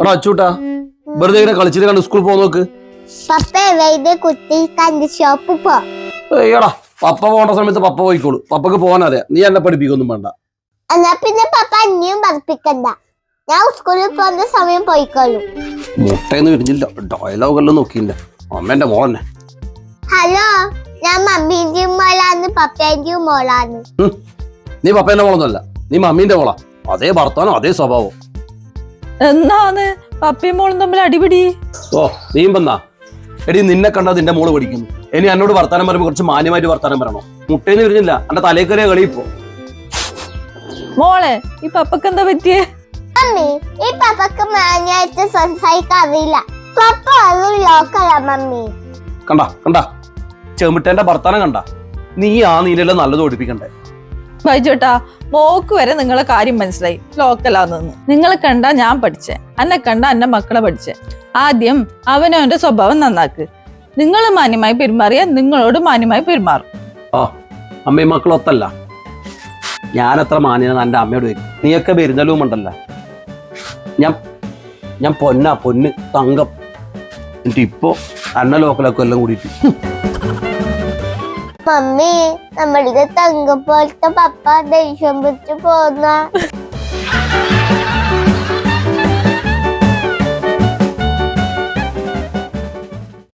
എടാ അച്ചൂട്ടാ വെറുതെ ഇങ്ങനെ കളിച്ചിട്ട് കണ്ട് സ്കൂളിൽ പോകാൻ നോക്ക്. പപ്പ വെറുതെ കുട്ടി കണ്ട് ഷോപ്പ് പോ. ഏടാ പപ്പ പോകേണ്ട സമയത്ത് പപ്പ പോയിക്കോളൂ. പപ്പക്ക് പോകാൻ നീ എന്നെ പഠിപ്പിക്കൊന്നും വേണ്ട. എന്നാ പിന്നെ പപ്പ അന്യം പഠിപ്പിക്കണ്ട. ഞാൻ സ്കൂളിൽ പോകുന്ന സമയം പോയിക്കോളൂ. മുട്ടയൊന്നും വിരിഞ്ഞില്ല ഡയലോഗെല്ലാം നോക്കിയില്ല. അമ്മേന്റെ മോളന്നെ. ഹലോ ഞാൻ മമ്മീന്റെയും മോളാന്ന് പപ്പേന്റെയും മോളാന്ന്. നീ പപ്പേന്റെ മോളൊന്നല്ല നീ മമ്മീന്റെ മോളാ. അതേ ഭർത്താനോ അതേ സ്വഭാവം. എന്നാന്ന് പപ്പയും മോളും തമ്മിൽ അടിപിടി? ഓ നീയും വന്നാ. എടി നിന്നെ കണ്ടാ നിന്റെ മോൾ പഠിക്കുന്നു. ഇനി എന്നോട് വർത്താനം പറയുമ്പോൾ കുറച്ച് മാന്യമായിട്ട് വർത്താനം പറയണോ? മുട്ടേന്ന് വിരിഞ്ഞില്ല എന്റെ തലേക്കറിയ കളി ഇപ്പോ. മോളെ ഈ പപ്പക്ക് എന്താ പറ്റിയേ? മമ്മി ഈ പപ്പക്ക് മാന്യായിട്ട് സംസാരിക്കാൻ അറിയില്ല. പപ്പ ഒരു ലോക്കലാ മമ്മി. കണ്ട കണ്ട. ചെമിട്ടേന്റെ ഭർത്താനം കണ്ട. നീ ആ നീലെല്ലാം നല്ലത് ഓടിപ്പിക്കണ്ടേ? ബൈജോട്ടാ മോക്ക് വരെ നിങ്ങളെ കാര്യം മനസ്സിലായി. ലോക്കലാന്ന് നിങ്ങൾ കണ്ട ഞാൻ പഠിച്ചേ. എന്നെ കണ്ട എന്റെ മക്കളെ പഠിച്ചേ. ആദ്യം അവനവന്റെ സ്വഭാവം നന്നാക്ക്. നിങ്ങൾ മാന്യമായി പെരുമാറിയ നിങ്ങളോട് മാന്യമായി പെരുമാറും. ഓ അമ്മയും മക്കളൊത്തല്ല ഞാനത്ര മാന്യനെന്ന് എന്റെ അമ്മയോട് നീയൊക്കെ പെരുന്നലും ഉണ്ടല്ല. ഞാൻ ഞാൻ പൊന്നാ പൊന്ന് തങ്കം. എന്നിട്ട് ഇപ്പോ അന്ന ലോക്കലൊക്കെ എല്ലാം കൂടിയിട്ട്. മമ്മി നമ്മളുടെ തങ്ക പോലത്തെ പപ്പ ദേഷ്യം പിടിച്ച് പോന്ന.